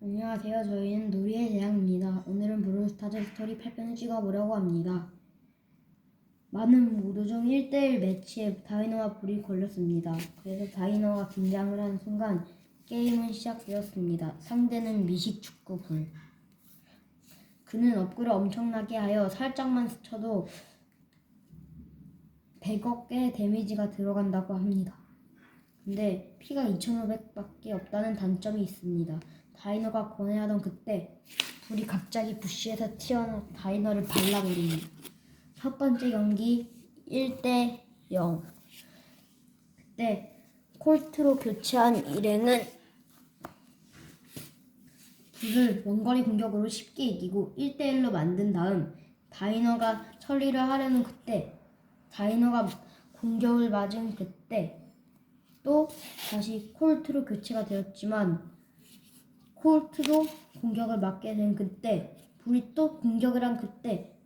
안녕하세요. 저희는 놀이의 대학입니다. 오늘은 브롤스타즈 스토리 8편을 찍어보려고 합니다. 많은 모두 중 1대1 매치에 다이너와 불이 걸렸습니다. 그래서 다이너가 긴장을 하는 순간 게임은 시작되었습니다. 상대는 미식축구 불. 그는 업글을 엄청나게 하여 살짝만 스쳐도 100억 개의 데미지가 들어간다고 합니다. 근데 피가 2,500밖에 없다는 단점이 있습니다. 다이너가 권해하던 그때 불이 갑자기 부시에서 튀어나와 다이너를 발라버립니다. 첫 번째 경기 1대 0. 그때 콜트로 교체한 일행은 불을 원거리 공격으로 쉽게 이기고 1대 1로 만든 다음 다이너가 처리를 하려는 그때 다이너가 공격을 맞은 그때 또 다시 콜트로 교체가 되었지만 콜트도 공격을 맞게 된 그때 불이 또 공격을 한 그때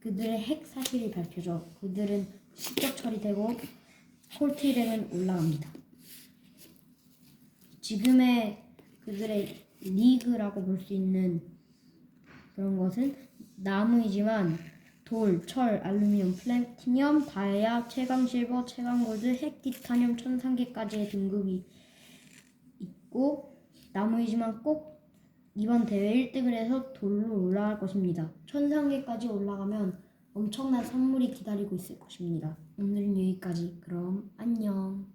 그들의 핵 사실이 밝혀져 그들은 실격 처리되고 콜트 일행은 올라갑니다. 지금의 그들의 리그라고 볼 수 있는 그런 것은 나무이지만 돌, 철, 알루미늄, 플래티늄, 다이아, 최강 실버, 최강 골드, 핵 티타늄, 천상계까지의 등급이 있고 나무이지만 꼭 이번 대회 1등을 해서 돌로 올라갈 것입니다. 천상계까지 올라가면 엄청난 선물이 기다리고 있을 것입니다. 오늘은 여기까지. 그럼 안녕.